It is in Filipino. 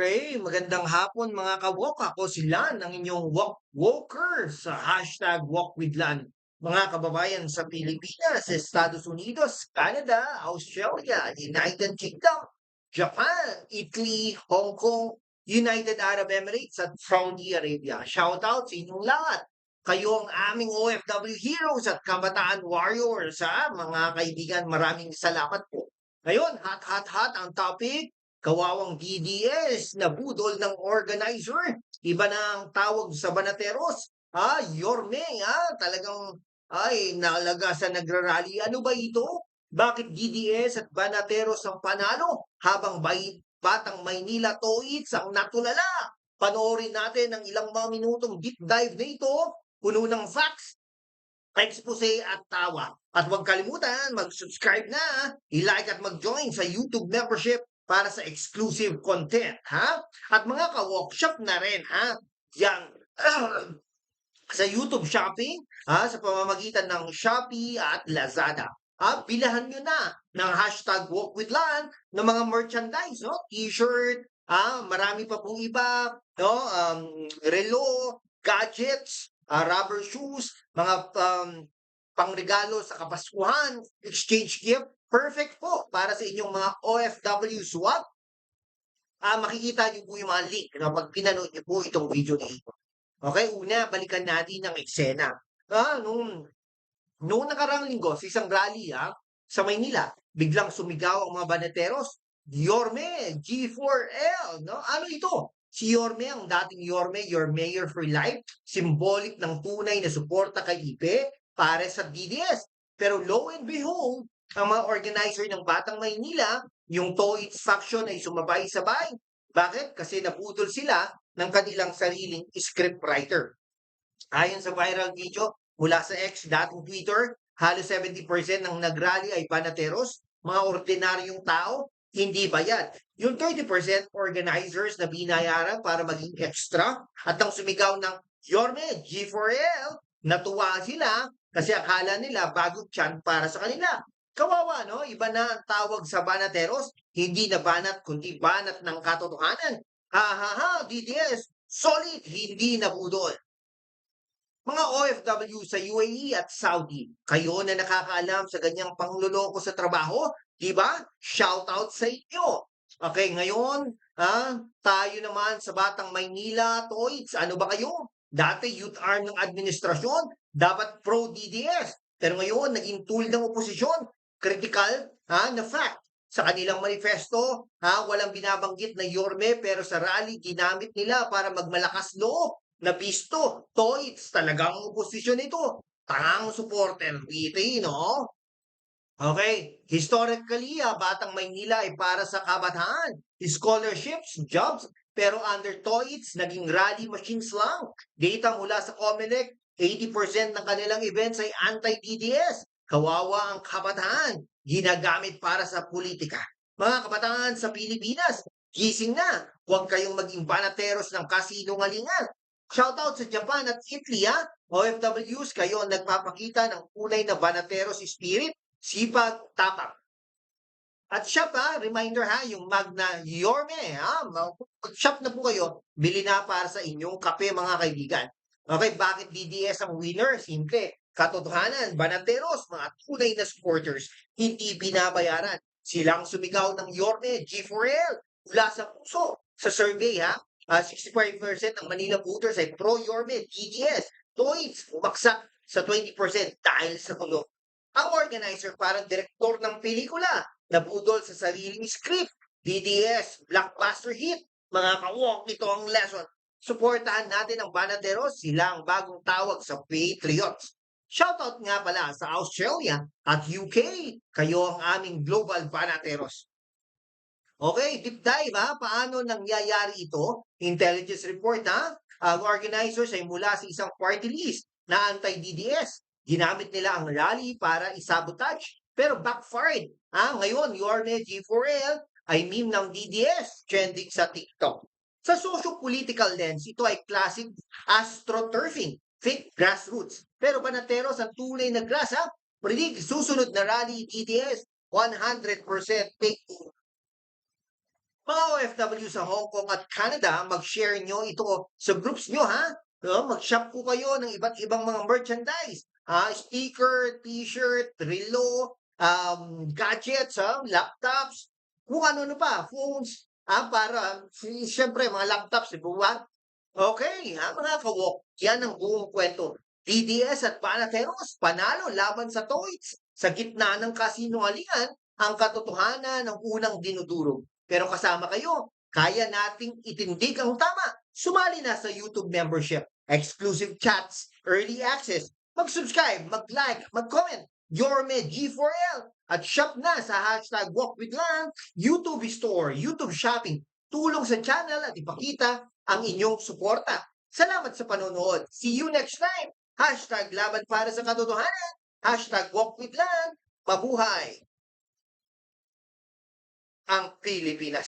Okay, magandang hapon mga kawok. Ako si Lan, ang inyong walk walker sa hashtag Walk with Lan. Mga kababayan sa Pilipinas, Estados Unidos, Canada, Australia, United Kingdom, Japan, Italy, Hong Kong, United Arab Emirates at Saudi Arabia. Shout out sa inyong lahat. Kayo ang aming OFW heroes at kabataan warriors, ha? Mga kaibigan, maraming salamat po. Ngayon, hot, hot, hot ang topic, kawawang DDS na budol ng organizer. Iba na ang tawag sa Banateros. Ah, Yorme, ah, talagang ay naalaga sa nagrarally. Ano ba ito? Bakit DDS at Banateros ang panalo habang bay, Batang Maynila Toits ang natulala? Panoorin natin ang ilang mga minutong deep dive na ito, puno ng facts, expose at tawa. At huwag kalimutan, mag-subscribe na, i-like at mag-join sa YouTube membership para sa exclusive content, ha? At mga ka-workshop na rin, ha? Yan, sa YouTube shopping, ha? Sa pamamagitan ng Shopee at Lazada. Ha? Bilahan nyo na ng hashtag Walk with Lan ng mga merchandise, no? T-shirt, ah, marami pa pong iba, no? Um, relo, gadgets, ah, rubber shoes, mga um, pangregalo sa Kapaskuhan, exchange gift, perfect po para sa inyong mga OFW swap. Ah, makikita niyo po yung mga link no, pag pinanood niyo po itong video na ito. Okay, una, balikan natin ang eksena. Ah, nung, nung nakarang linggo, sa isang rally ah, sa Maynila, biglang sumigaw ang mga banateros, Yorme, G4L, no? Ano ito? Si Yorme, ang dating Yorme, Your Mayor for Life, symbolic ng tunay na suporta kay Ipe para sa DDS. Pero lo and behold, ang mga organizer ng Batang Maynila, yung Toits faction ay sumabay-sabay. Bakit? Kasi nabudol sila ng kanilang sariling scriptwriter. Ayon sa viral video mula sa X, dating Twitter, halos 70% ng nagrally ay panateros, mga ordinaryong tao, hindi bayad. Yung 30% organizers na binayaran para maging extra at ang sumigaw ng Yorme, G4L, natuwa sila kasi akala nila bagong tiyan para sa kanila. Kawawa, no? Iba na ang tawag sa banateros, hindi na banat kundi banat ng katotohanan. Ha ha ha, DDS, solid, hindi na budol. Mga OFW sa UAE at Saudi, kayo na nakakaalam sa ganyang pangluloko sa trabaho, di ba? Shout out sa inyo. Okay, ngayon, ha, tayo naman sa Batang Maynila, Toits, ano ba kayo? Dati youth arm ng administrasyon, dapat pro-DDS. Pero ngayon, naging tool ng oposisyon. Critical ha, na fact. Sa kanilang manifesto, ha, walang binabanggit na Yorme pero sa rally ginamit nila para magmalakas loob na pisto. Toits, talagang oposisyon ito. Tangang supporter, PT, no? Okay, historically, ah, Batang Maynila ay para sa kabataan, scholarships, jobs, pero under TOEICs, naging rally machines lang. Data mula sa COMELEC, 80% ng kanilang events ay anti-DDS. Kawawa ang kabataan, ginagamit para sa politika. Mga kabataan sa Pilipinas, gising na. Huwag kayong maging banateros ng kasinungalingan. Shoutout sa Japan at Italy, ha? OFWs, kayo ang nagpapakita ng kulay na banateros spirit, sipag, tapak. At shop ha, reminder ha, yung Magna Yorme ha, mag-shop na po kayo, bili na para sa inyong kape mga kaibigan. Okay, bakit DDS ang winner? Simple. Katotohanan, Banateros, mga tunay na supporters, hindi binabayaran. Silang sumigaw ng Yorme, G4L, mula sa puso. Sa survey ha, uh, 65% ng Manila voters ay pro-Yorme, DDS. Toits, umaksak sa 20% dahil sa kulong. Ang organizer parang direktor ng pelikula, nabudol sa sariling script, DDS, blockbuster hit, mga kawok, ito ang lesson. Suportahan natin ang Banaderos, sila ang bagong tawag sa Patriots. Shoutout nga pala sa Australia at UK, kayo ang aming global Banateros. Okay, deep dive ha, paano nangyayari ito? Intelligence report ha, ang organizers ay mula sa isang party list na anti-DDS. Ginamit nila ang rally para isabotage, pero backfired. Ha? Ngayon, Yorme G4L ay meme ng DDS, trending sa TikTok. Sa socio-political lens, ito ay classic astroturfing, fake grassroots. Pero Banateros ang tunay na grass, ha? Predict susunod na rally DDS, 100% fake Mga OFW sa Hong Kong at Canada, mag-share nyo ito sa groups nyo ha. No? Mag-shop po kayo ng iba't ibang mga merchandise. Ah, sticker, t-shirt, relo, um, gadgets, ha? laptops, kung ano-ano pa, phones, ah, para, si- siyempre, mga laptops, di ba? Okay, ha, mga kawok, yan ang buong kwento. DDS at Panateros, panalo laban sa Toys. Sa gitna ng kasinungalingan, ang katotohanan ng unang dinudurog. Pero kasama kayo, kaya nating itindig ang tama. Sumali na sa YouTube membership, exclusive chats, early access, mag-subscribe, mag-like, mag-comment, Yorme G4L, at shop na sa hashtag Walk with Lang, YouTube Store, YouTube Shopping. Tulong sa channel at ipakita ang inyong suporta. Salamat sa panonood. See you next time. Hashtag laban para sa katotohanan. Hashtag walk with Lang. Mabuhay ang Pilipinas.